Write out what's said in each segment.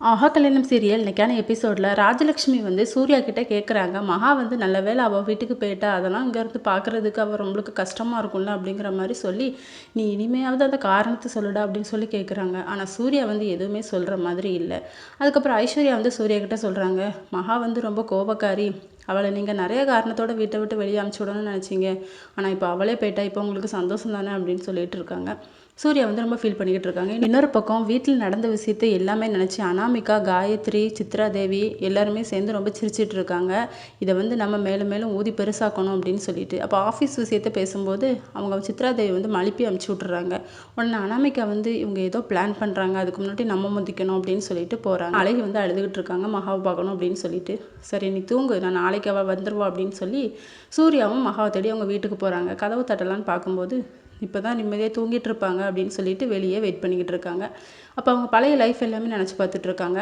ஆஹா கல்யாணம் சீரியல் இன்றைக்கான எபிசோடில் ராஜலக்ஷ்மி வந்து சூர்யா கிட்டே கேட்குறாங்க மகா வந்து நல்ல வேளை அவள் வீட்டுக்கு போயிட்டா. அதெல்லாம் இங்கேருந்து பார்க்குறதுக்கு அவள் ரொம்பளுக்கு கஷ்டமாக இருக்கும்ல அப்படிங்கிற மாதிரி சொல்லி நீ இனிமையாவது அந்த காரணத்தை சொல்லுடா அப்படின்னு சொல்லி கேட்குறாங்க ஆனால் சூர்யா வந்து எதுவுமே சொல்கிற மாதிரி இல்லை. அதுக்கப்புறம் ஐஸ்வர்யா வந்து சூர்யா கிட்டே சொல்கிறாங்க மகா வந்து ரொம்ப கோபக்காரி. அவளை நீங்கள் நிறைய காரணத்தோட வீட்டை விட்டு வெளியே அமுச்சு விடணும்னு நினச்சிங்க. ஆனால் இப்போ அவளே போயிட்டா இப்போ உங்களுக்கு சந்தோஷம் தானே அப்படின்னு சொல்லிட்டு இருக்காங்க. சூர்யா வந்து ரொம்ப ஃபீல் பண்ணிக்கிட்டு இருக்காங்க. இன்னொரு பக்கம் வீட்டில் நடந்த விஷயத்தை எல்லாமே நினச்சி அனாமிகா காயத்ரி சித்ரா தேவி எல்லாருமே சேர்ந்து ரொம்ப சிரிச்சிட்டு இருக்காங்க. இதை வந்து நம்ம மேலும் மேலும் ஊதி பெருசாக்கணும் அப்படின்னு சொல்லிட்டு. அப்போ ஆஃபீஸ் விஷயத்தை பேசும்போது அவங்க சித்ரா தேவி வந்து மழுப்பி அமுச்சு விட்றாங்க உடனே அனாமிகா வந்து இவங்க ஏதோ பிளான் பண்ணுறாங்க அதுக்கு முன்னாடி நம்ம முந்திக்கணும் அப்படின்னு சொல்லிட்டு போகிறாங்க அழகி வந்து அழுதுகிட்டு இருக்காங்க. மகாவை பார்க்கணும் அப்படின்னு சொல்லிட்டு. சரி நீ தூங்கு. நான் நாளைக்கு அவள் வந்துடுவா அப்படின்னு சொல்லி சூர்யாவும் மகாவை தேடி அவங்க வீட்டுக்கு போகிறாங்க கதவு தட்டலான்னு பார்க்கும்போது இப்போ தான் நிம்மதியாக தூங்கிட்டு இருப்பாங்க அப்படின்னு சொல்லிட்டு வெளியே வெயிட் பண்ணிக்கிட்டு இருக்காங்க. அப்போ அவங்க பழைய லைஃப் எல்லாமே நினச்சி பார்த்துட்டு இருக்காங்க.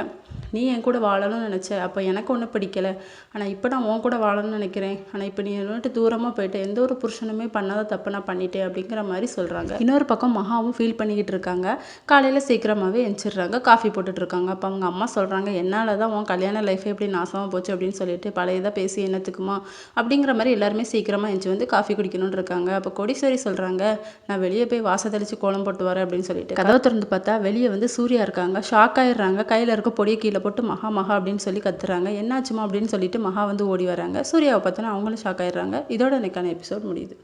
நீ என் கூட வாழணும்னு நினச்ச அப்போ எனக்கு ஒன்றும் பிடிக்கல. ஆனால் இப்போ நான் உன் கூட வாழணும்னு நினைக்கிறேன். ஆனால் இப்போ நீ வந்துட்டு தூரமாக போயிட்டு எந்த ஒரு புருஷனுமே பண்ணாத தப்பு நான் பண்ணிட்டேன் அப்படிங்கிற மாதிரி சொல்கிறாங்க இன்னொரு பக்கம் மகாவும் ஃபீல் பண்ணிக்கிட்டு இருக்காங்க. காலையில் சீக்கிரமாகவே எந்திரிடுறாங்க காஃபி போட்டுட்டு இருக்காங்க. அப்போ அவங்க அம்மா சொல்கிறாங்க என்னால் தான் உன் கல்யாண லைஃபே எப்படி நாசமாக போச்சு அப்படின்னு சொல்லிட்டு பழையதாக பேசி என்னத்துக்குமா? அப்படிங்கிற மாதிரி எல்லாருமே சீக்கிரமாக எஞ்சி வந்து காஃபி குடிக்கணும்னு இருக்காங்க. அப்போ கொடிசேரி சொல்கிறாங்க நான் வெளியே போய் வாச தெளித்து கோலம் போட்டு வரேன் அப்படின்னு சொல்லிட்டு. கதவை திறந்து பார்த்தா வெளியே வந்து சூர்யா இருக்காங்க. ஷாக் ஆயிடுறாங்க. கையில் இருக்க பொடியை கீழே போட்டு மகா மகா அப்படின்னு சொல்லி கத்துறாங்க. என்னாச்சுமா அப்படின்னு சொல்லிட்டு மகா வந்து ஓடி வராங்க. சூர்யாவை பார்த்தோன்னா அவங்களும் ஷாக் ஆயிடுறாங்க. இதோட எனக்கான எபிசோட் முடியுது.